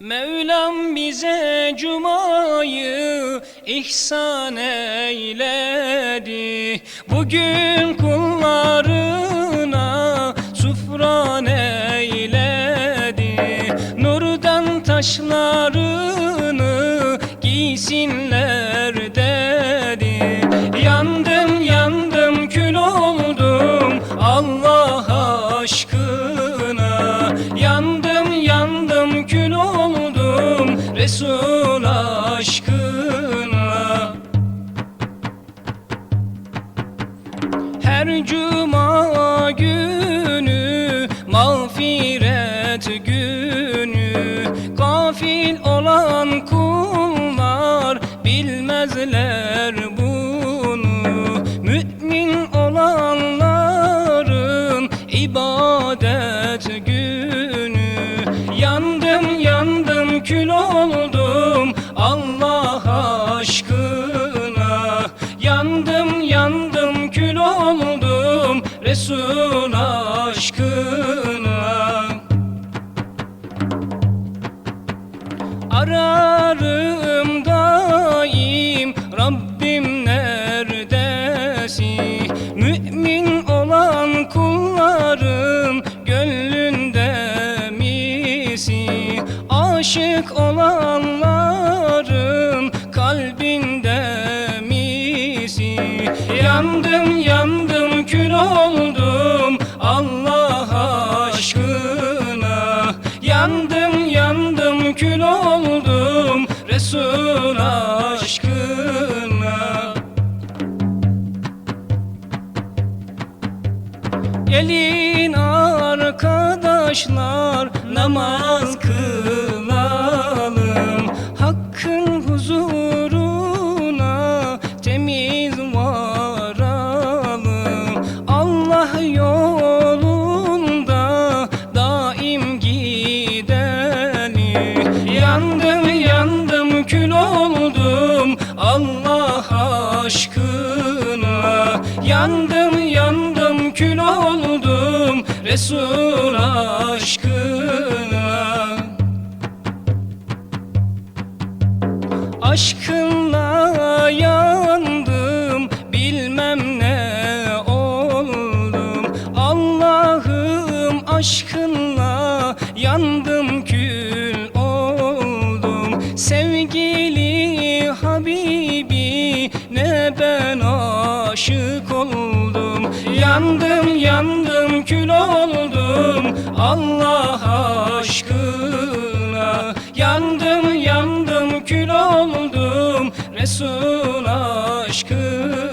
Mevlam bize cumayı ihsan eyledi. Bugün kullarına sufran eyledi. Nurdan taşlarını giysinler dedi. Yandım yandım kül oldum Allah aşkına Resul aşkına. Her cuma günü mağfiret günü. Gafil olan kullar bilmezler bunu. Mümin olanların ibadet Resul aşkına. Ararım daim Rabbim neredesin? Mümin olan kulların gönlünde misin? Aşık olanların kalbinde misin? Yandım yandım kül oldum Allah aşkına. Yandım yandım kül oldum Resul aşkına. Gelin arkadaşlar namaz kılalım Resul aşkına. Aşkınla yandım bilmem ne oldum. Allah'ım aşkınla yandım kül oldum. Sevgili Habibi ne ben aşık oldum. Yandım yandım kül oldum. Allah aşkına. Yandım yandım kül oldum. Resul aşkına